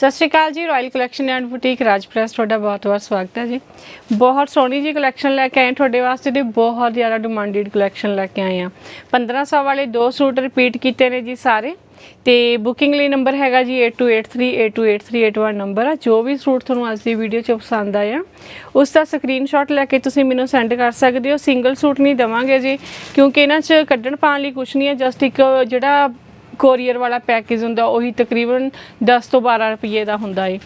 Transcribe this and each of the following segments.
ਸਤਿ ਸ਼੍ਰੀ ਅਕਾਲ ਜੀ ਰਾਇਲ ਕਲੈਕਸ਼ਨ ਐਂਡ ਬੁਟੀਕ ਰਾਜਪ੍ਰੈਸ ਤੁਹਾਡਾ ਬਹੁਤ-ਬਹੁਤ ਸਵਾਗਤ ਹੈ ਜੀ। ਬਹੁਤ ਸੋਹਣੀ ਜੀ ਕਲੈਕਸ਼ਨ ਲੈ ਕੇ ਆਏ ਤੁਹਾਡੇ ਵਾਸਤੇ ਤੇ ਬਹੁਤ ਜ਼ਿਆਦਾ ਡਿਮਾਂਡਡ ਕਲੈਕਸ਼ਨ ਲੈ ਕੇ ਆਏ ਆ 1500 ਵਾਲੇ ਦੋ ਸੂਟ ਰਿਪੀਟ ਕੀਤੇ ਨੇ ਜੀ ਸਾਰੇ। ਤੇ ਬੁਕਿੰਗ ਲਈ ਨੰਬਰ ਹੈਗਾ ਜੀ 8283828381 ਨੰਬਰ ਆ। ਜੋ ਵੀ ਸੂਟ ਤੁਹਾਨੂੰ ਅੱਜ ਦੀ ਵੀਡੀਓ 'ਚ ਪਸੰਦ ਆਇਆ, ਉਸ ਦਾ ਸਕਰੀਨਸ਼ਾਟ ਲੈ ਕੇ ਤੁਸੀਂ ਮੈਨੂੰ ਸੈਂਡ ਕਰ ਸਕਦੇ ਹੋ। ਸਿੰਗਲ ਸੂਟ ਨਹੀਂ ਦਵਾਂਗੇ ਜੀ, ਕਿਉਂਕਿ ਇਹਨਾਂ 'ਚ ਕੱਢਣ ਪਾਉਣ ਲਈ ਕੁਝ ਨਹੀਂ ਹੈ ਜਸਟ ਇੱਕ ਜਿਹੜਾ ਕੋਰੀਅਰ ਵਾਲਾ ਪੈਕੇਜ ਹੁੰਦਾ, ਉਹੀ ਤਕਰੀਬਨ 10 ਤੋਂ 12 ਰੁਪਏ ਦਾ ਹੁੰਦਾ ਏ।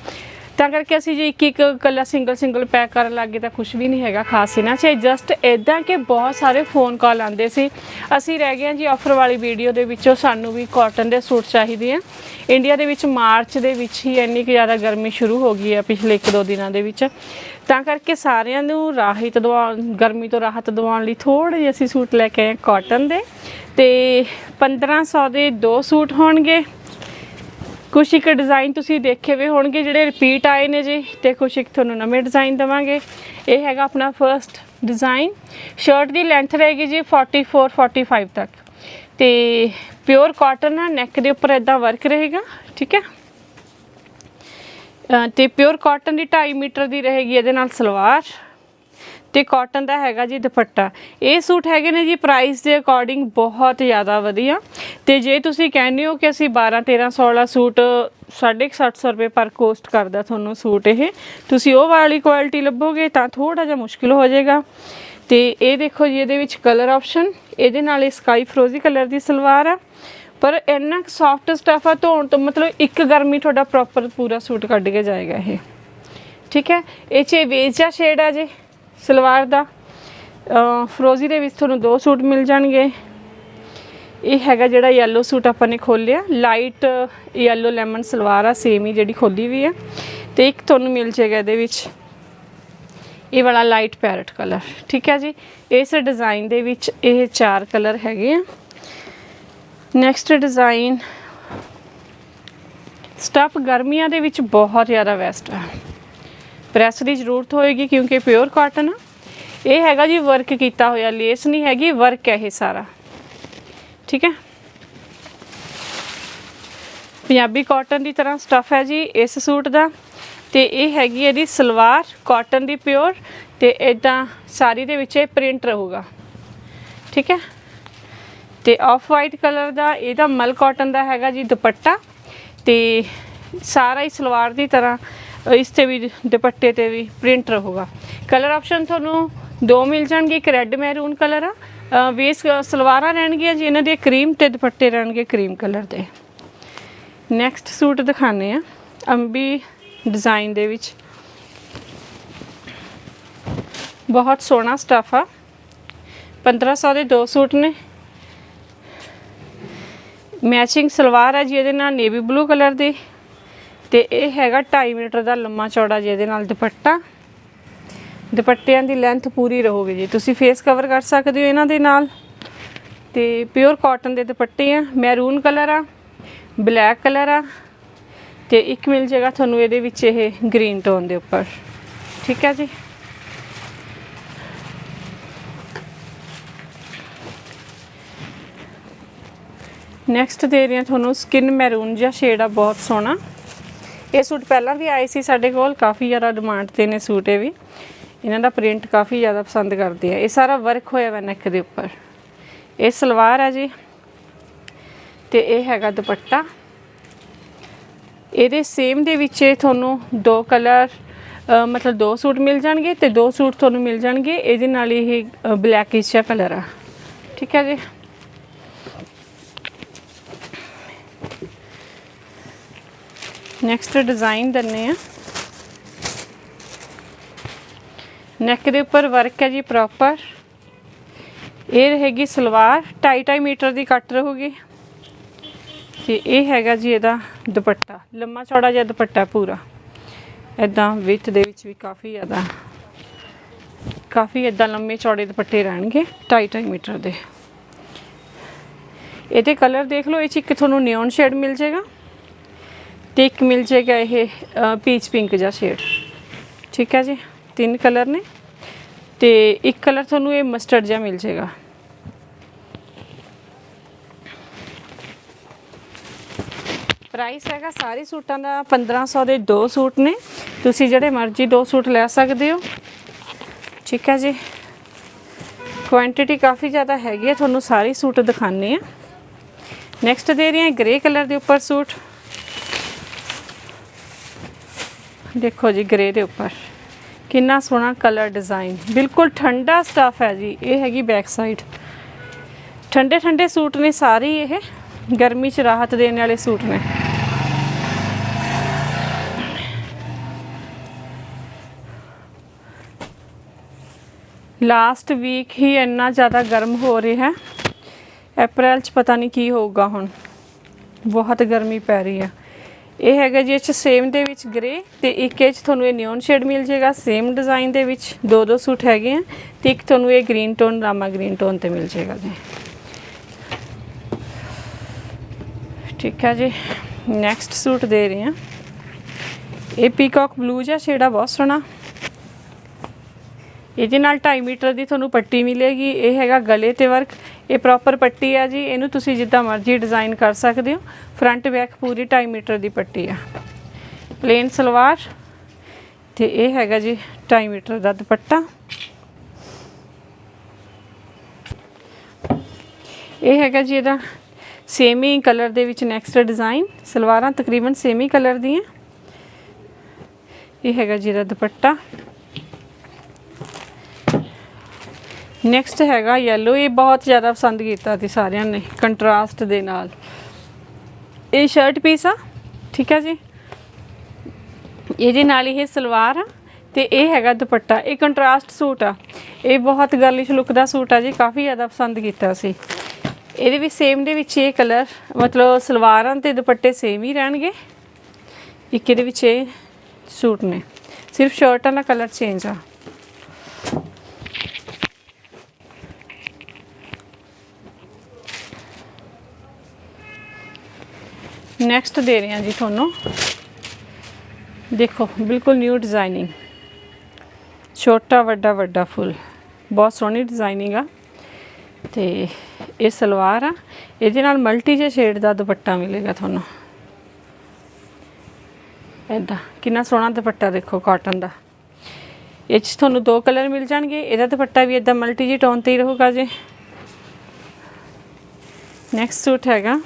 ਤਾਂ ਕਰਕੇ ਅਸੀਂ ਜੇ ਇੱਕ ਇੱਕ ਕੱਲਾ ਸਿੰਗਲ ਸਿੰਗਲ ਪੈਕ ਕਰਨ ਲੱਗੇ ਤਾਂ ਕੁਝ ਵੀ ਨਹੀਂ ਹੈਗਾ ਖਾਸ ਇਹਨਾਂ 'ਚ। ਜਸਟ ਇਦਾਂ ਕਿ ਬਹੁਤ ਸਾਰੇ ਫੋਨ ਕਾਲ ਆਉਂਦੇ ਸੀ। ਅਸੀਂ ਰਹਿ ਗਏ ਹਾਂ ਜੀ ਆਫਰ ਵਾਲੀ ਵੀਡੀਓ ਦੇ ਵਿੱਚੋਂ ਸਾਨੂੰ ਵੀ ਕਾਟਨ ਦੇ ਸੂਟ ਚਾਹੀਦੇ ਆ। ਇੰਡੀਆ ਦੇ ਵਿੱਚ ਮਾਰਚ ਦੇ ਵਿੱਚ ਹੀ ਇੰਨੀ ਕੁ ਜ਼ਿਆਦਾ ਗਰਮੀ ਸ਼ੁਰੂ ਹੋ ਗਈ ਹੈ ਪਿਛਲੇ 1-2 ਦਿਨਾਂ ਦੇ ਵਿੱਚ। ਤਾਂ ਕਰਕੇ ਸਾਰਿਆਂ ਨੂੰ ਰਾਹਤ ਦਵਾਉਣ, ਗਰਮੀ ਤੋਂ ਰਾਹਤ ਦਿਵਾਉਣ ਲਈ ਥੋੜੇ ਜਿਹੇ ਅਸੀਂ ਸੂਟ ਲੈ ਕੇ ਆਏ ਕਾਟਨ ਦੇ। ਤੇ 1500 ਦੇ ਦੋ ਸੂਟ ਹੋਣਗੇ। ਕੁਛ ਇੱਕ ਡਿਜ਼ਾਈਨ ਤੁਸੀਂ ਦੇਖੇ ਵੇ ਹੋਣਗੇ ਜਿਹੜੇ ਰਿਪੀਟ ਆਏ ਨੇ ਜੀ ਤੇ ਕੁਛ ਇੱਕ ਤੁਹਾਨੂੰ ਨਵੇਂ ਡਿਜ਼ਾਈਨ ਦਵਾਂਗੇ। ਇਹ ਹੈਗਾ ਆਪਣਾ ਫਰਸਟ ਡਿਜ਼ਾਈਨ ਸ਼ਰਟ ਦੀ ਲੈਂਥ ਰਹੇਗੀ ਜੀ 44 45 ਤੱਕ। ਤੇ ਪਿਓਰ ਕਾਟਨ ਆ ਨੈਕ ਦੇ ਉੱਪਰ ਇਦਾਂ ਵਰਕ ਰਹੇਗਾ ਠੀਕ ਹੈ? ਅ, ਤੇ ਪਿਓਰ ਕਾਟਨ ਦੀ 2.5 ਮੀਟਰ ਦੀ ਰਹੇਗੀ ਇਹਦੇ ਨਾਲ ਸਲਵਾਰ। ਤੇ ਕਾਟਨ ਦਾ ਹੈਗਾ ਜੀ ਦੁਪੱਟਾ। ਇਹ ਸੂਟ ਹੈਗੇ ਨੇ ਜੀ ਪ੍ਰਾਈਸ ਦੇ ਅਕੋਰਡਿੰਗ ਬਹੁਤ ਜ਼ਿਆਦਾ ਵਧੀਆ। ਤੇ ਜੇ ਤੁਸੀਂ ਕਹਿੰਦੇ ਹੋ ਕਿ ਅਸੀਂ 12 1300 ਵਾਲਾ ਸੂਟ 750 ਰੁਪਏ ਪਰ ਕੋਸਟ ਕਰਦਾ ਤੁਹਾਨੂੰ ਸੂਟ ਇਹ, ਤੁਸੀਂ ਉਹ ਵਾਲੀ ਕੁਆਲਿਟੀ ਲੱਭੋਗੇ ਤਾਂ ਥੋੜਾ ਜਿਹਾ ਮੁਸ਼ਕਿਲ ਹੋ ਜਾਏਗਾ। ਤੇ ਇਹ ਦੇਖੋ ਜੀ, ਇਹਦੇ ਵਿੱਚ ਕਲਰ ਆਪਸ਼ਨ ਇਹਦੇ ਨਾਲ ਇਹ ਸਕਾਈ ਫਰੋਜ਼ੀ ਕਲਰ ਦੀ ਸਲਵਾਰ ਆ। ਪਰ ਇੰਨਾ ਸੌਫਟ ਸਟਫ ਆ, ਧੋਣ ਤੋਂ ਮਤਲਬ ਇੱਕ ਗਰਮੀ ਤੁਹਾਡਾ ਪ੍ਰੋਪਰ ਪੂਰਾ ਸੂਟ ਕੱਢ ਕੇ ਜਾਏਗਾ ਇਹ। ਠੀਕ ਹੈ? ਇਹ ਚ ਵੇਜਾ ਸ਼ੇਡ ਆ ਜੇ। ਸਲਵਾਰ ਦਾ। ਫਰੋਜ਼ੀ ਦੇ ਵਿੱਚ ਤੁਹਾਨੂੰ ਦੋ ਸੂਟ ਮਿਲ ਜਾਣਗੇ। ਇਹ ਹੈਗਾ ਜਿਹੜਾ ਯੈਲੋ ਸੂਟ ਆਪਾਂ ਨੇ ਖੋਲਿਆ। ਲਾਈਟ ਯੈਲੋ ਲੈਮਨ ਸਲਵਾਰ ਆ ਸੇਮ ਹੀ ਜਿਹੜੀ ਖੋਲੀ ਵੀ ਹੈ ਤੇ ਇੱਕ ਤੁਹਾਨੂੰ ਮਿਲ ਜਾਏਗਾ ਇਹਦੇ ਵਿੱਚ। ਇਹ ਵਾਲਾ ਲਾਈਟ ਪੈਰਟ ਕਲਰ ਠੀਕ ਹੈ ਜੀ? ਇਸ ਡਿਜ਼ਾਈਨ ਦੇ ਵਿੱਚ ਇਹ ਚਾਰ ਕਲਰ ਹੈਗੇ ਆ। ਨੈਕਸਟ ਡਿਜ਼ਾਈਨ ਸਟਫ ਗਰਮੀਆਂ ਦੇ ਵਿੱਚ ਬਹੁਤ ਜ਼ਿਆਦਾ ਵੈਸਟ ਹੈ ਪ੍ਰੈਸ ਦੀ ਜ਼ਰੂਰਤ ਹੋਏਗੀ ਕਿਉਂਕਿ ਪਿਓਰ ਕਾਟਨ ਆ। ਇਹ ਹੈਗਾ ਜੀ ਵਰਕ ਕੀਤਾ ਹੋਇਆ ਲੇਸ ਨਹੀਂ ਹੈਗੀ ਵਰਕ ਹੈ ਇਹ ਸਾਰਾ। ਠੀਕ ਹੈ? ਪੰਜਾਬੀ ਕਾਟਨ ਦੀ ਤਰ੍ਹਾਂ ਸਟਫ ਹੈ ਜੀ ਇਸ ਸੂਟ ਦਾ। ਤੇ ਇਹ ਹੈਗੀ ਇਹਦੀ ਸਲਵਾਰ ਕਾਟਨ ਦੀ ਪਿਓਰ ਤੇ ਇਦਾਂ ਸਾਰੀ ਦੇ ਵਿੱਚ ਇਹ ਪ੍ਰਿੰਟ ਰਹੂਗਾ। ਠੀਕ ਹੈ? ਤੇ ਆਫ ਵਾਈਟ ਕਲਰ ਦਾ, ਇਹਦਾ ਮਲ ਕਾਟਨ ਦਾ ਹੈਗਾ ਜੀ ਦੁਪੱਟਾ। ਤੇ ਸਾਰਾ ਹੀ ਸਲਵਾਰ ਦੀ ਤਰ੍ਹਾਂ ਇਸ ਤੇ ਵੀ ਦੁਪੱਟੇ ਤੇ ਵੀ ਪ੍ਰਿੰਟ ਰਹੂਗਾ। ਕਲਰ ਆਪਸ਼ਨ ਤੁਹਾਨੂੰ ਦੋ ਮਿਲ ਜਾਣਗੇ ਇੱਕ ਰੈੱਡ ਮੈਰੂਨ ਕਲਰ ਆ। ਅ, ਵੇਸ ਸਲਵਾਰਾਂ ਰਹਿਣਗੀਆਂ ਜੀ ਇਹਨਾਂ ਦੇ ਕਰੀਮ ਤੇ ਦੁਪੱਟੇ ਰਹਿਣਗੇ ਕਰੀਮ ਕਲਰ ਦੇ। ਨੈਕਸਟ ਸੂਟ ਦਿਖਾਣੇ ਆ ਅੰਬੀ ਡਿਜ਼ਾਈਨ ਦੇ ਵਿੱਚ। ਬਹੁਤ ਸੋਹਣਾ ਸਟਫ ਆ। 1500 ਦੇ ਦੋ ਸੂਟ ਨੇ। ਮੈਚਿੰਗ ਸਲਵਾਰ ਆ ਜੀ ਇਹਦੇ ਨਾਲ ਨੇਵੀ ਬਲੂ ਕਲਰ ਦੀ। ਤੇ ਇਹ ਹੈਗਾ 2.5 ਮੀਟਰ ਦਾ ਲੰਮਾ ਚੌੜਾ ਜਿਹਦੇ ਨਾਲ ਦੁਪੱਟਾ। ਦੁਪੱਟਿਆਂ ਦੀ ਲੈਂਥ ਪੂਰੀ ਰਹੋਗੇ ਜੀ। ਤੁਸੀਂ ਫੇਸ ਕਵਰ ਕਰ ਸਕਦੇ ਹੋ ਇਹਨਾਂ ਦੇ ਨਾਲ। ਤੇ ਪਿਓਰ ਕਾਟਨ ਦੇ ਦੁਪੱਟੇ ਆ ਮੈਰੂਨ ਕਲਰ ਆ ਬਲੈਕ ਕਲਰ ਆ। ਤੇ ਇੱਕ ਮਿਲ ਜਾਏਗਾ ਤੁਹਾਨੂੰ ਇਹਦੇ ਵਿੱਚ ਇਹ ਗ੍ਰੀਨ ਟੋਨ ਦੇ ਉੱਪਰ। ਠੀਕ ਹੈ ਜੀ? ਨੈਕਸਟ ਦੇ ਰਹੀ ਹਾਂ ਤੁਹਾਨੂੰ ਸਕਿਨ ਮੈਰੂਨ ਜਿਹਾ ਸ਼ੇਡ ਆ ਬਹੁਤ ਸੋਹਣਾ। ਇਹ ਸੂਟ ਪਹਿਲਾਂ ਵੀ ਆਏ ਸੀ ਸਾਡੇ ਕੋਲ, ਕਾਫੀ ਜ਼ਿਆਦਾ ਡਿਮਾਂਡ ਤੇ ਨੇ ਸੂਟ ਇਹ ਵੀ। ਇਹਨਾਂ ਦਾ ਪ੍ਰਿੰਟ ਕਾਫੀ ਜ਼ਿਆਦਾ ਪਸੰਦ ਕਰਦੇ ਆ। ਇਹ ਸਾਰਾ ਵਰਕ ਹੋਇਆ ਵਾ ਨੈਕ ਦੇ ਉੱਪਰ। ਇਹ ਸਲਵਾਰ ਆ ਜੀ ਤੇ ਇਹ ਹੈਗਾ ਦੁਪੱਟਾ। ਇਹਦੇ ਸੇਮ ਦੇ ਵਿੱਚ ਤੁਹਾਨੂੰ ਦੋ ਕਲਰ ਮਤਲਬ ਦੋ ਸੂਟ ਮਿਲ ਜਾਣਗੇ ਤੇ ਦੋ ਸੂਟ ਤੁਹਾਨੂੰ ਮਿਲ ਜਾਣਗੇ। ਇਹਦੇ ਨਾਲ ਇਹ ਬਲੈਕਿਸ਼ ਜਿਹਾ ਕਲਰ ਆ। ਠੀਕ ਹੈ ਜੀ? ਨੈਕਸਟ ਡਿਜ਼ਾਈਨ ਦੰਨੇ ਆ ਨੈਕ ਦੇ ਉੱਪਰ ਵਰਕ ਹੈ ਜੀ ਪ੍ਰੋਪਰ ਇਹ ਰਹੇਗੀ ਸਲਵਾਰ। 2.5 ਮੀਟਰ ਦੀ ਕੱਟ ਰਹੂਗੀ। ਤੇ ਇਹ ਹੈਗਾ ਜੀ ਇਹਦਾ ਦੁਪੱਟਾ। ਲੰਮਾ, ਚੌੜਾ ਜਿਹਾ ਦੁਪੱਟਾ ਪੂਰਾ। ਇਦਾਂ ਵਿੱਥ ਦੇ ਵਿੱਚ ਵੀ ਕਾਫੀ ਜ਼ਿਆਦਾ ਕਾਫੀ ਇਦਾਂ ਲੰਮੇ, ਚੌੜੇ ਦੁਪੱਟੇ ਰਹਿਣਗੇ। 2.5 ਮੀਟਰ ਦੇ। ਇਹਦੇ ਕਲਰ ਦੇਖ ਲਓ। ਇਹ ਚ ਇੱਕ ਤੁਹਾਨੂੰ ਨਿਓਨ ਸ਼ੇਡ ਮਿਲ ਜਾਏਗਾ। ਤੇ ਇੱਕ ਮਿਲ ਜਾਏਗਾ ਇਹ ਪੀਚ ਪਿੰਕ ਜਿਹਾ ਸ਼ੇਡ ਠੀਕ ਹੈ ਜੀ? ਤਿੰਨ ਕਲਰ ਨੇ। ਤੇ ਇੱਕ ਕਲਰ ਤੁਹਾਨੂੰ ਇਹ ਮਸਟਰਡ ਜਿਹਾ ਮਿਲ ਜਾਏਗਾ ਪ੍ਰਾਈਸ ਹੈਗਾ ਸਾਰੇ ਸੂਟਾਂ ਦਾ 1500 ਦੇ ਦੋ ਸੂਟ ਨੇ। ਤੁਸੀਂ ਜਿਹੜੇ ਮਰਜ਼ੀ ਦੋ ਸੂਟ ਲੈ ਸਕਦੇ ਹੋ। ਠੀਕ ਹੈ ਜੀ? ਕੁਆਂਟੀਟੀ ਕਾਫੀ ਜ਼ਿਆਦਾ ਹੈਗੀ ਹੈ। ਤੁਹਾਨੂੰ ਸਾਰੇ ਸੂਟ ਦਿਖਾਣੇ ਆ ਨੈਕਸਟ ਦੇ ਰਹੀ ਹਾਂ ਗ੍ਰੇ ਕਲਰ ਦੇ ਉੱਪਰ ਸੂਟ। ਦੇਖੋ ਜੀ ਗ੍ਰੇ ਦੇ ਉੱਪਰ। ਕਿੰਨਾ ਸੋਹਣਾ ਕਲਰ ਡਿਜ਼ਾਈਨ ਬਿਲਕੁਲ ਠੰਡਾ ਸਟਫ ਹੈ ਜੀ, ਇਹ ਹੈਗੀ ਬੈਕ ਸਾਈਡ ਠੰਡੇ ਠੰਡੇ ਸੂਟ ਨੇ ਸਾਰੇ ਇਹ। ਗਰਮੀ 'ਚ ਰਾਹਤ ਦੇਣ ਵਾਲੇ ਸੂਟ ਨੇ। ਲਾਸਟ ਵੀਕ ਹੀ ਇੰਨਾ ਜ਼ਿਆਦਾ ਗਰਮ ਹੋ ਰਿਹਾ। ਹੈ ਅਪ੍ਰੈਲ 'ਚ ਪਤਾ ਨਹੀਂ ਕੀ ਹੋਊਗਾ ਹੁਣ। ਬਹੁਤ ਗਰਮੀ ਪੈ ਰਹੀ ਹੈ। ਇਹ ਹੈਗਾ ਜੀ, ਇਹ 'ਚ ਸੇਮ ਦੇ ਵਿੱਚ ਗ੍ਰੇ ਤੇ ਇੱਕ ਇਹ 'ਚ ਤੁਹਾਨੂੰ ਇਹ ਨਿਓਨ ਸ਼ੇਡ ਮਿਲ ਜਾਏਗਾ। ਸੇਮ ਡਿਜ਼ਾਈਨ ਦੇ ਵਿੱਚ ਦੋ ਦੋ ਸੂਟ ਹੈਗੇ ਆ ਤੇ ਇੱਕ ਤੁਹਾਨੂੰ ਇਹ ਗ੍ਰੀਨ ਟੋਨ ਰਾਮਾ ਗ੍ਰੀਨ ਟੋਨ ਤੇ ਮਿਲ ਜਾਏਗਾ ਜੀ। ਠੀਕ ਹੈ ਜੀ ਨੈਕਸਟ ਸੂਟ ਦੇ ਰਹੇ ਹਾਂ ਇਹ ਪੀਕਾਕ ਬਲੂ ਜਿਹਾ ਸ਼ੇਡ ਆ, ਬਹੁਤ ਸੋਹਣਾ। ਇਹਦੇ ਨਾਲ 2.5 ਮੀਟਰ ਦੀ ਤੁਹਾਨੂੰ ਪੱਟੀ ਮਿਲੇਗੀ। ਇਹ ਹੈਗਾ ਗਲੇ ਤੇ ਵਰਕ ਇਹ ਪ੍ਰੋਪਰ ਪੱਟੀ ਆ ਜੀ, ਇਹਨੂੰ ਤੁਸੀਂ ਜਿੱਦਾਂ ਮਰਜ਼ੀ ਡਿਜ਼ਾਈਨ ਕਰ ਸਕਦੇ ਹੋ। ਫਰੰਟ ਬੈਕ ਪੂਰੀ 2.5 ਮੀਟਰ ਦੀ ਪੱਟੀ ਆ। ਪਲੇਨ ਸਲਵਾਰ ਤੇ ਇਹ ਹੈਗਾ ਜੀ 2.5 ਮੀਟਰ ਦਾ ਦੁਪੱਟਾ। ਇਹ ਹੈਗਾ ਜੀ ਇਹਦਾ ਸੇਮੀ ਕਲਰ ਦੇ ਵਿੱਚ ਨੈਕਸਟ ਡਿਜ਼ਾਈਨ ਸਲਵਾਰਾਂ ਤਕਰੀਬਨ ਸੇਮੀ ਕਲਰ ਦੀਆਂ। ਇਹ ਹੈਗਾ ਜੀ ਇਹਦਾ ਦੁਪੱਟਾ। ਨੈਕਸਟ ਹੈਗਾ yellow, ਇਹ ਬਹੁਤ ਜ਼ਿਆਦਾ ਪਸੰਦ ਕੀਤਾ ਸੀ ਸਾਰਿਆਂ ਨੇ ਕੰਟਰਾਸਟ ਦੇ ਨਾਲ। ਇਹ ਸ਼ਰਟ ਪੀਸ ਆ, ਠੀਕ ਹੈ ਜੀ? ਇਹਦੇ ਨਾਲ ਇਹ ਸਲਵਾਰ ਆ, ਤੇ ਇਹ ਹੈਗਾ ਦੁਪੱਟਾ, ਇਹ ਕੰਟਰਾਸਟ ਸੂਟ ਆ। ਇਹ ਬਹੁਤ ਗਰਲਿਸ਼ ਲੁੱਕ ਦਾ ਸੂਟ ਆ ਜੀ, ਕਾਫੀ ਜ਼ਿਆਦਾ ਪਸੰਦ ਕੀਤਾ ਸੀ। ਇਹਦੇ ਵੀ ਸੇਮ ਦੇ ਵਿੱਚ ਇਹ ਕਲਰ ਮਤਲਬ ਸਲਵਾਰਾਂ ਤੇ ਦੁਪੱਟੇ ਸੇਮ ਹੀ ਰਹਿਣਗੇ। ਇੱਕ ਇਹਦੇ ਵਿੱਚ ਇਹ ਸੂਟ ਨੇ, ਸਿਰਫ ਸ਼ਰਟਾਂ ਦਾ ਕਲਰ ਚੇਂਜ ਆ। ਨੈਕਸਟ ਦੇ ਰਹੇ ਹਾਂ ਜੀ ਤੁਹਾਨੂੰ। ਦੇਖੋ, ਬਿਲਕੁਲ ਨਿਊ ਡਿਜ਼ਾਈਨਿੰਗ ਛੋਟਾ, ਵੱਡਾ ਵੱਡਾ ਫੁੱਲ। ਬਹੁਤ ਸੋਹਣੀ ਡਿਜ਼ਾਈਨਿੰਗ ਆ। ਤੇ ਇਹ ਸਲਵਾਰ ਆ। ਇਹਦੇ ਨਾਲ ਮਲਟੀ ਜੇ ਸ਼ੇਡ ਦਾ ਦੁਪੱਟਾ ਮਿਲੇਗਾ ਤੁਹਾਨੂੰ। ਐਦਾਂ ਕਿੰਨਾ ਸੋਹਣਾ ਦੁਪੱਟਾ ਦੇਖੋ ਕਾਟਨ ਦਾ। ਇਹ 'ਚ ਤੁਹਾਨੂੰ ਦੋ ਕਲਰ ਮਿਲ ਜਾਣਗੇ। ਇਹਦਾ ਦੁਪੱਟਾ ਵੀ ਇਦਾਂ ਮਲਟੀ ਜੀ ਟੋਨ ਤੇ ਹੀ ਰਹੂਗਾ ਜੀ। ਨੈਕਸਟ ਸੂਟ ਹੈਗਾ।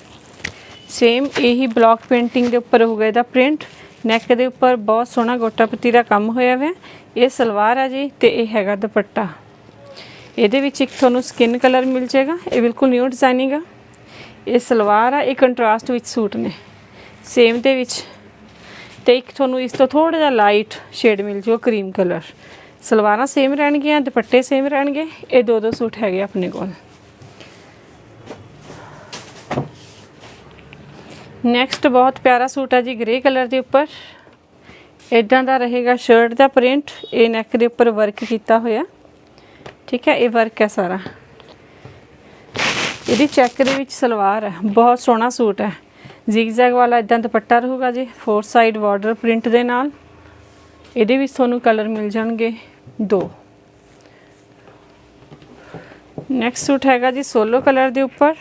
ਸੇਮ ਇਹੀ ਬਲੌਕ ਪੇਂਟਿੰਗ ਦੇ ਉੱਪਰ ਹੋਊਗਾ ਇਹਦਾ ਪ੍ਰਿੰਟ ਨੈਕ ਦੇ ਉੱਪਰ ਬਹੁਤ ਸੋਹਣਾ ਗੋਟਾਪੱਤੀ ਦਾ ਕੰਮ ਹੋਇਆ ਹੋਇਆ ਇਹ ਸਲਵਾਰ ਆ ਜੀ ਤੇ ਇਹ ਹੈਗਾ ਦੁਪੱਟਾ। ਇਹਦੇ ਵਿੱਚ ਇੱਕ ਤੁਹਾਨੂੰ ਸਕਿਨ ਕਲਰ ਮਿਲ ਜਾਏਗਾ। ਇਹ ਬਿਲਕੁਲ ਨਿਊ ਡਿਜ਼ਾਈਨਿੰਗ ਆ। ਇਹ ਸਲਵਾਰ ਆ, ਇਹ ਕੰਟਰਾਸਟ ਵਿੱਚ ਸੂਟ ਨੇ। ਸੇਮ ਦੇ ਵਿੱਚ। ਤੇ ਇੱਕ ਤੁਹਾਨੂੰ ਇਸ ਤੋਂ ਥੋੜਾ ਜਿਹਾ ਲਾਈਟ ਸ਼ੇਡ ਮਿਲ ਜਾਊਗਾ ਕਰੀਮ ਕਲਰ ਸਲਵਾਰਾਂ ਸੇਮ ਰਹਿਣਗੀਆਂ, ਦੁਪੱਟੇ ਸੇਮ ਰਹਿਣਗੇ। ਇਹ ਦੋ ਦੋ ਸੂਟ ਹੈਗੇ ਆਪਣੇ ਕੋਲ। ਨੈਕਸਟ ਬਹੁਤ ਪਿਆਰਾ ਸੂਟ ਹੈ ਜੀ ਗ੍ਰੇ ਕਲਰ ਦੇ ਉੱਪਰ। ਇਦਾਂ ਦਾ ਰਹੇਗਾ ਸ਼ਰਟ ਦਾ ਪ੍ਰਿੰਟ ਇਹ ਨੈਕ ਦੇ ਉੱਪਰ ਵਰਕ ਕੀਤਾ ਹੋਇਆ। ਠੀਕ ਹੈ, ਇਹ ਵਰਕ ਹੈ ਸਾਰਾ। ਇਹਦੀ ਚੈੱਕ ਦੇ ਵਿੱਚ ਸਲਵਾਰ ਹੈ, ਬਹੁਤ ਸੋਹਣਾ ਸੂਟ ਹੈ। ਜ਼ਿਗਜ਼ੈਗ ਵਾਲਾ ਇਦਾਂ ਦੁਪੱਟਾ ਰਹੂਗਾ ਜੀ ਫੋਰ ਸਾਈਡ ਬਾਰਡਰ ਪ੍ਰਿੰਟ ਦੇ ਨਾਲ। ਇਹਦੇ ਵਿੱਚ ਤੁਹਾਨੂੰ ਕਲਰ ਮਿਲ ਜਾਣਗੇ ਦੋ। ਨੈਕਸਟ ਸੂਟ ਹੈਗਾ ਜੀ ਸੋਲੋ ਕਲਰ ਦੇ ਉੱਪਰ।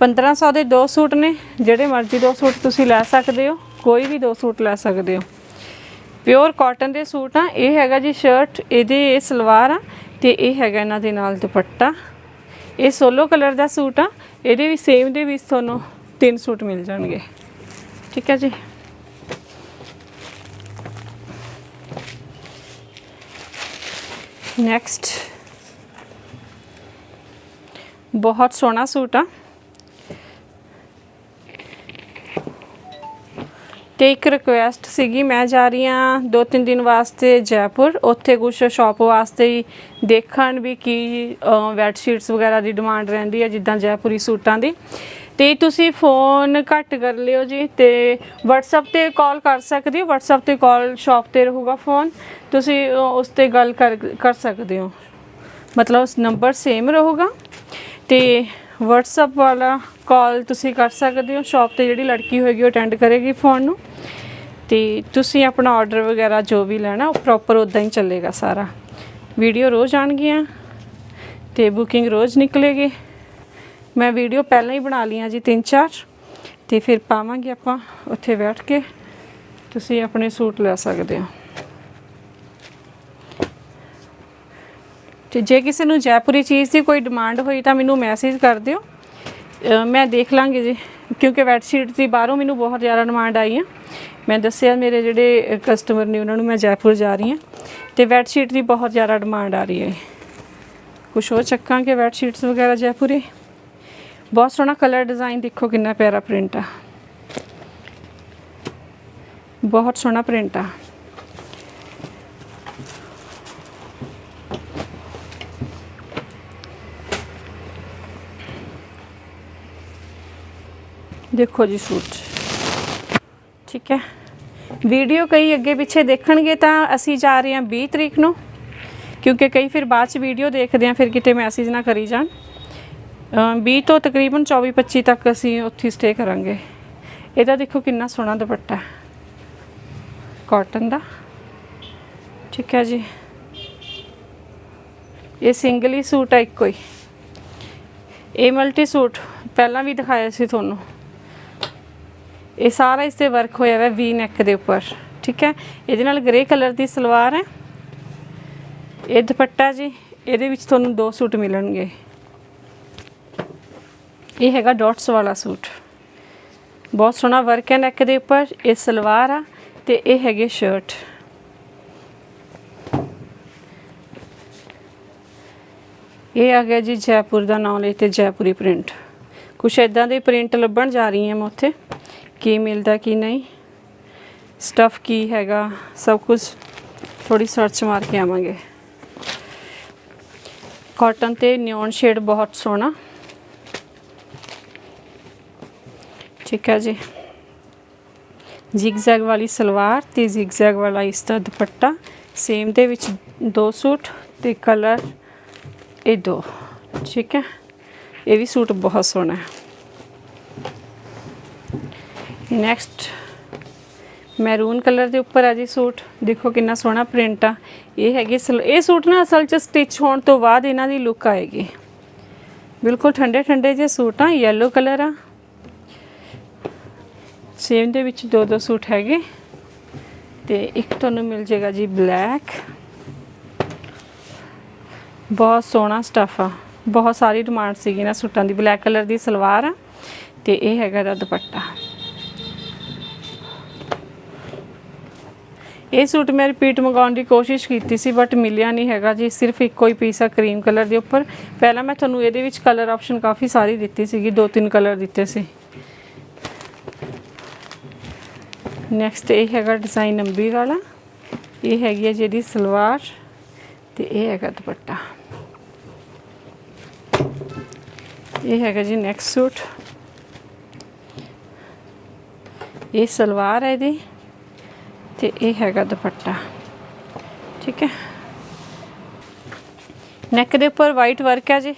1500 ਦੇ ਦੋ ਸੂਟ ਨੇ, ਜਿਹੜੇ ਮਰਜ਼ੀ ਦੋ ਸੂਟ ਤੁਸੀਂ ਲੈ ਸਕਦੇ ਹੋ, ਕੋਈ ਵੀ ਦੋ ਸੂਟ ਲੈ ਸਕਦੇ ਹੋ। ਪਿਓਰ ਕਾਟਨ ਦੇ ਸੂਟ ਆ, ਇਹ ਹੈਗਾ ਜੀ ਸ਼ਰਟ ਇਹਦੇ ਇਹ ਸਲਵਾਰ ਆ, ਤੇ ਇਹ ਹੈਗਾ ਇਹਨਾਂ ਦੇ ਨਾਲ ਦੁਪੱਟਾ। ਇਹ ਸੋਲੋ ਕਲਰ ਦਾ ਸੂਟ ਆ, ਇਹਦੇ ਵੀ ਸੇਮ ਦੇ ਵਿੱਚ ਤੁਹਾਨੂੰ ਤਿੰਨ ਸੂਟ ਮਿਲ ਜਾਣਗੇ। ਠੀਕ ਹੈ ਜੀ? ਨੈਕਸਟ ਬਹੁਤ ਸੋਹਣਾ ਸੂਟ ਆ। ਤੇ ਇੱਕ ਰਿਕੁਐਸਟ ਸੀਗੀ, ਮੈਂ ਜਾ ਰਹੀ ਆ ਦੋ ਤਿੰਨ ਦਿਨ ਵਾਸਤੇ ਜੈਪੁਰ। ਉੱਥੇ ਕੁਝ ਸ਼ਾਪ ਵਾਸਤੇ ਹੀ ਦੇਖਣ ਵੀ ਕੀ ਵੈਟ ਸ਼ੀਟਸ ਵਗੈਰਾ ਦੀ ਡਿਮਾਂਡ ਰਹਿੰਦੀ ਹੈ, ਜਿੱਦਾਂ ਜੈਪੁਰੀ ਸੂਟਾਂ ਦੀ। ਤੇ ਤੁਸੀਂ ਫੋਨ ਘੱਟ ਕਰ ਲਿਓ ਜੀ ਤੇ WhatsApp ਤੇ ਕਾਲ ਕਰ ਸਕਦੇ ਹੋ। WhatsApp ਤੇ ਕਾਲ ਸ਼ਾਪ ਤੇ ਰਹੂਗਾ ਫੋਨ ਤੁਸੀਂ ਉਸ ਤੇ ਗੱਲ ਕਰ ਕਰ ਸਕਦੇ ਹੋ। ਮਤਲਬ ਉਸ ਨੰਬਰ ਸੇਮ ਰਹੂਗਾ। ਤੇ WhatsApp ਵਾਲਾ ਕਾਲ ਤੁਸੀਂ ਕਰ ਸਕਦੇ ਹੋ। ਸ਼ਾਪ ਤੇ ਜਿਹੜੀ ਲੜਕੀ ਹੋਏਗੀ, ਉਹ ਅਟੈਂਡ ਕਰੇਗੀ ਫੋਨ ਨੂੰ। ਤੇ ਤੁਸੀਂ ਆਪਣਾ ਆਰਡਰ ਵਗੈਰਾ ਜੋ ਵੀ ਲੈਣਾ, ਉਹ ਪ੍ਰੋਪਰ ਉਦਾਂ ਹੀ ਚੱਲੇਗਾ ਸਾਰਾ। ਵੀਡੀਓ ਰੋਜ਼ ਆਣਗੀਆਂ ਤੇ ਬੁਕਿੰਗ ਰੋਜ਼ ਨਿਕਲੇਗੀ। ਮੈਂ ਵੀਡੀਓ ਪਹਿਲਾਂ ਹੀ ਬਣਾ ਲਈਆਂ ਜੀ ਤਿੰਨ ਚਾਰ ਤੇ ਫਿਰ ਪਾਵਾਂਗੇ ਆਪਾਂ ਉੱਥੇ ਬੈਠ ਕੇ। ਤੁਸੀਂ ਆਪਣੇ ਸੂਟ ਲੈ ਸਕਦੇ ਹੋ। ਤੇ ਜੇ ਕਿਸੇ ਨੂੰ ਜੈਪੁਰੀ ਚੀਜ਼ ਦੀ ਕੋਈ ਡਿਮਾਂਡ ਹੋਈ ਤਾਂ ਮੈਨੂੰ ਮੈਸੇਜ ਕਰ ਦਿਓ। ਮੈਂ ਦੇਖ ਲਾਂਗੀ ਜੀ, ਕਿਉਂਕਿ ਵੈਟ ਸ਼ੀਟ ਦੀ ਬਾਹਰੋਂ ਮੈਨੂੰ ਬਹੁਤ ਜ਼ਿਆਦਾ ਡਿਮਾਂਡ ਆਈ ਹੈ। ਮੈਂ ਦੱਸਿਆ ਮੇਰੇ ਜਿਹੜੇ ਕਸਟਮਰ ਨੇ ਉਹਨਾਂ ਨੂੰ ਮੈਂ ਜੈਪੁਰ ਜਾ ਰਹੀ ਹਾਂ ਤੇ ਵੈਟ ਸ਼ੀਟ ਦੀ ਬਹੁਤ ਜ਼ਿਆਦਾ ਡਿਮਾਂਡ ਆ ਰਹੀ ਹੈ। ਕੁਛ ਹੋਰ ਚੱਕਾਂਗੇ ਵੈਟ ਸ਼ੀਟਸ ਵਗੈਰਾ ਜੈਪੁਰੇ? ਬਹੁਤ ਸੋਹਣਾ ਕਲਰ ਡਿਜ਼ਾਈਨ ਦੇਖੋ ਕਿੰਨਾ ਪਿਆਰਾ ਪ੍ਰਿੰਟ ਆ। ਬਹੁਤ ਸੋਹਣਾ ਪ੍ਰਿੰਟ ਆ। ਦੇਖੋ ਜੀ ਸੂਟ। ਠੀਕ ਹੈ। ਵੀਡੀਓ ਕਈ ਅੱਗੇ ਪਿੱਛੇ ਦੇਖਣਗੇ ਤਾਂ ਅਸੀਂ ਜਾ ਰਹੇ ਹਾਂ 20 ਤਰੀਕ ਨੂੰ, ਕਿਉਂਕਿ ਕਈ ਫਿਰ ਬਾਅਦ ਚ ਵੀਡੀਓ ਦੇਖਦੇ ਆ ਫਿਰ ਕਿਤੇ ਮੈਸੇਜ ਨਾ ਕਰੀ ਜਾਣ। ਅਮ 20 ਤੋਂ ਤਕਰੀਬਨ 24 25 ਤੱਕ ਅਸੀਂ ਉੱਥੇ ਸਟੇ ਕਰਾਂਗੇ। ਇਹਦਾ ਦੇਖੋ ਕਿੰਨਾ ਸੋਹਣਾ ਦੁਪੱਟਾ। ਕਾਟਨ ਦਾ। ਠੀਕ ਹੈ ਜੀ। ਇਹ ਸਿੰਗਲ ਹੀ ਸੂਟ ਹੈ ਇੱਕੋ ਹੀ। ਇਹ ਮਲਟੀ ਸੂਟ ਪਹਿਲਾਂ ਵੀ ਦਿਖਾਇਆ ਸੀ ਤੁਹਾਨੂੰ। ਇਹ ਸਾਰਾ ਇਸ ਤੇ ਵਰਕ ਹੋਇਆ ਹੋਇਆ ਵੀ ਨੈਕ ਦੇ ਉੱਪਰ, ਠੀਕ ਹੈ? ਇਹਦੇ ਨਾਲ ਗ੍ਰੇ ਕਲਰ ਦੀ ਸਲਵਾਰ ਹੈ। ਇਹ ਦੁਪੱਟਾ ਜੀ, ਇਹਦੇ ਵਿੱਚ ਤੁਹਾਨੂੰ ਦੋ ਸੂਟ ਮਿਲਣਗੇ। ਇਹ ਹੈਗਾ ਡਾਟਸ ਵਾਲਾ ਸੂਟ। ਬਹੁਤ ਸੋਹਣਾ ਵਰਕ ਹੈ ਨੈਕ ਦੇ ਉੱਪਰ, ਇਹ ਸਲਵਾਰ ਆ ਤੇ ਇਹ ਹੈਗੇ ਸ਼ਰਟ ਇਹ ਆ ਗਿਆ ਜੀ ਜੈਪੁਰ ਦਾ ਨਾਮ ਲਈ ਤੇ ਜੈਪੁਰੀ ਪ੍ਰਿੰਟ ਕੁਛ ਇਦਾਂ ਦੇ ਪ੍ਰਿੰਟ ਲੱਭਣ ਜਾ ਰਹੀ ਹਾਂ ਮੈਂ ਉੱਥੇ। ਕੀ ਮਿਲਦਾ ਕੀ ਨਹੀਂ? ਸਟਫ ਕੀ ਹੈਗਾ? ਸਭ ਕੁਝ ਥੋੜੀ ਸਰਚ ਮਾਰ ਕੇ ਆਵਾਂਗੇ। ਕਾਟਨ ਤੇ ਨਿਓਨ ਸ਼ੇਡ ਬਹੁਤ ਸੋਹਣਾ। ਠੀਕ ਹੈ ਜੀ। ਜ਼ਿਗਜ਼ੈਗ ਵਾਲੀ ਸਲਵਾਰ ਤੇ ਜ਼ਿਗਜ਼ੈਗ ਵਾਲਾ ਇਸ ਦਾ ਦੁਪੱਟਾ। ਸੇਮ ਦੇ ਵਿੱਚ ਦੋ ਸੂਟ ਤੇ ਕਲਰ ਇਹ ਦੋ। ਠੀਕ ਹੈ। ਇਹ ਵੀ ਸੂਟ ਬਹੁਤ ਸੋਹਣਾ ਹੈ। ਨੈਕਸਟ ਮੈਰੂਨ ਕਲਰ ਦੇ ਉੱਪਰ ਆ ਜੀ ਸੂਟ। ਦੇਖੋ ਕਿੰਨਾ ਸੋਹਣਾ ਪ੍ਰਿੰਟ ਆ। ਇਹ ਹੈਗੇ ਸਲ- ਇਹ ਸੂਟ ਨਾ ਅਸਲ ਚ ਸਟਿਚ ਹੋਣ ਤੋਂ ਬਾਅਦ ਇਹਨਾਂ ਦੀ ਲੁੱਕ ਆਏਗੀ। ਬਿਲਕੁਲ ਠੰਡੇ ਠੰਡੇ ਜਿਹੇ ਸੂਟ ਆ ਯੈਲੋ ਕਲਰ ਆ। ਸੇਮ ਦੇ ਵਿੱਚ ਦੋ ਦੋ ਸੂਟ ਹੈਗੇ। ਤੇ ਇੱਕ ਤੁਹਾਨੂੰ ਮਿਲ ਜਾਏਗਾ ਜੀ ਬਲੈਕ ਬਹੁਤ ਸੋਹਣਾ ਸਟਫ ਆ। ਬਹੁਤ ਸਾਰੀ ਡਿਮਾਂਡ ਸੀਗੀ ਨਾ ਸੂਟਾਂ ਦੀ। ਬਲੈਕ ਕਲਰ ਦੀ ਸਲਵਾਰ ਆ। ਤੇ ਇਹ ਹੈਗਾ ਦਾ ਦੁਪੱਟਾ। ਇਹ ਸੂਟ ਮੈਂ ਰਿਪੀਟ ਮੰਗਾਉਣ ਦੀ ਕੋਸ਼ਿਸ਼ ਕੀਤੀ ਸੀ ਬਟ ਮਿਲਿਆ ਨਹੀਂ ਹੈਗਾ ਜੀ, ਸਿਰਫ ਇੱਕੋ ਹੀ ਪੀਸ ਆ ਕਰੀਮ ਕਲਰ ਦੇ ਉੱਪਰ। ਪਹਿਲਾਂ ਮੈਂ ਤੁਹਾਨੂੰ ਇਹਦੇ ਵਿੱਚ ਕਲਰ ਆਪਸ਼ਨ ਕਾਫੀ ਸਾਰੀ ਦਿੱਤੀ ਸੀਗੀ, ਦੋ ਤਿੰਨ ਕਲਰ ਦਿੱਤੇ ਸੀ। ਨੈਕਸਟ ਇਹ ਹੈਗਾ ਡਿਜ਼ਾਈਨ ਅੰਬੀ ਵਾਲਾ। ਇਹ ਹੈਗੀ ਹੈ ਜਿਹਦੀ ਸਲਵਾਰ ਤੇ ਇਹ ਹੈਗਾ ਦੁਪੱਟਾ। ਇਹ ਹੈਗਾ ਜੀ ਨੈਕਸਟ ਸੂਟ। ਇਹ ਸਲਵਾਰ ਹੈ ਇਹਦੀ। ਤੇ ਇਹ ਹੈਗਾ ਦੁਪੱਟਾ। ਠੀਕ ਹੈ। ਨੈਕ ਦੇ ਉੱਪਰ ਵਾਈਟ ਵਰਕ ਹੈ ਜੀ।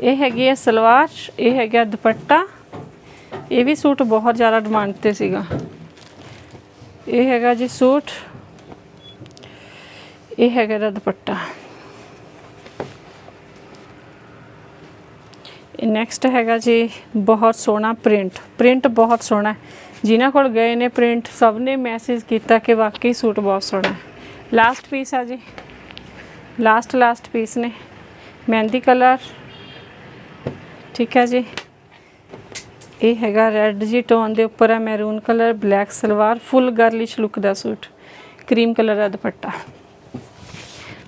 ਇਹ ਹੈਗੀ ਹੈ ਸਲਵਾਰ, ਇਹ ਹੈਗਾ ਦੁਪੱਟਾ। ਇਹ ਵੀ ਸੂਟ ਬਹੁਤ ਜ਼ਿਆਦਾ ਡਿਮਾਂਡ ਤੇ ਸੀਗਾ। ਇਹ ਹੈਗਾ ਜੀ ਸੂਟ। ਇਹ ਹੈਗਾ ਦਾ ਦੁਪੱਟਾ। ਇਹ ਨੈਕਸਟ ਹੈਗਾ ਜੀ ਬਹੁਤ ਸੋਹਣਾ ਪ੍ਰਿੰਟ ਪ੍ਰਿੰਟ ਬਹੁਤ ਸੋਹਣਾ ਹੈ। ਜਿਨ੍ਹਾਂ ਕੋਲ ਗਏ ਨੇ ਪ੍ਰਿੰਟ ਸਭ ਨੇ ਮੈਸੇਜ ਕੀਤਾ ਕਿ ਵਾਕਈ ਸੂਟ ਬਹੁਤ ਸੋਹਣਾ ਹੈ। ਲਾਸਟ ਪੀਸ ਆ ਜੀ। ਲਾਸਟ ਲਾਸਟ ਪੀਸ ਨੇ। ਮਹਿੰਦੀ ਕਲਰ। ਠੀਕ ਹੈ ਜੀ। ਇਹ ਹੈਗਾ ਰੈੱਡ ਜੀ ਟੋਨ ਦੇ ਉੱਪਰ ਹੈ maroon colour black salwar full girlish look ਦਾ ਸੂਟ। ਕਰੀਮ ਕਲਰ ਦਾ ਦੁਪੱਟਾ।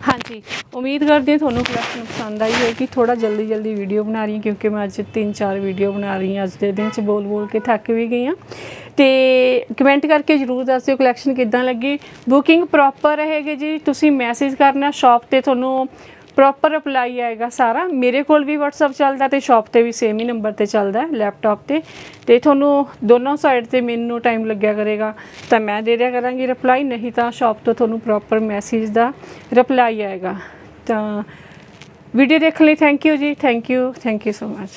ਹਾਂਜੀ। ਉਮੀਦ ਕਰਦੀ ਹਾਂ ਤੁਹਾਨੂੰ ਕਲੈਕਸ਼ਨ ਪਸੰਦ ਆਈ ਹੋਵੇਗੀ। ਥੋੜਾ ਜਲਦੀ ਜਲਦੀ ਵੀਡੀਓ ਬਣਾ ਰਹੀ ਹਾਂ ਕਿਉਂਕਿ ਮੈਂ ਅੱਜ ਤਿੰਨ ਚਾਰ ਵੀਡੀਓ ਬਣਾ ਰਹੀ ਹਾਂ। ਅੱਜ ਦੇ ਦਿਨ ਚ ਬੋਲ ਬੋਲ ਕੇ ਥੱਕ ਵੀ ਗਈ ਹਾਂ। ਤੇ ਕਮੈਂਟ ਕਰਕੇ ਜਰੂਰ ਦੱਸਿਓ ਕਲੈਕਸ਼ਨ ਕਿੱਦਾਂ ਲੱਗੀ। ਬੁਕਿੰਗ ਪ੍ਰੋਪਰ ਰਹੇਗੀ ਜੀ, ਤੁਸੀਂ ਮੈਸੇਜ ਕਰਨਾ ਸ਼ਾਪ ਤੇ ਤੁਹਾਨੂੰ ਪ੍ਰੋਪਰ ਰਿਪਲਾਈ ਆਏਗਾ ਸਾਰਾ। ਮੇਰੇ ਕੋਲ ਵੀ WhatsApp ਚੱਲਦਾ ਤੇ ਸ਼ਾਪ ਤੇ ਵੀ ਸੇਮ ਹੀ ਨੰਬਰ ਤੇ ਚੱਲਦਾ ਹੈ ਲੈਪਟਾਪ ਤੇ। ਤੇ ਤੁਹਾਨੂੰ ਦੋਨੋਂ ਸਾਈਡ ਤੇ ਮੈਨੂੰ ਟਾਈਮ ਲੱਗਿਆ ਕਰੇਗਾ। ਤਾਂ ਮੈਂ ਦੇ ਦਿਆ ਕਰਾਂਗੀ ਰਿਪਲਾਈ ਨਹੀਂ ਤਾਂ ਸ਼ਾਪ ਤੋਂ ਤੁਹਾਨੂੰ ਪ੍ਰੋਪਰ ਮੈਸੇਜ ਦਾ ਰਿਪਲਾਈ ਆਏਗਾ। ਤਾਂ ਵੀਡੀਓ ਦੇਖਣ ਲਈ ਥੈਂਕ ਯੂ ਜੀ thank you thank you so much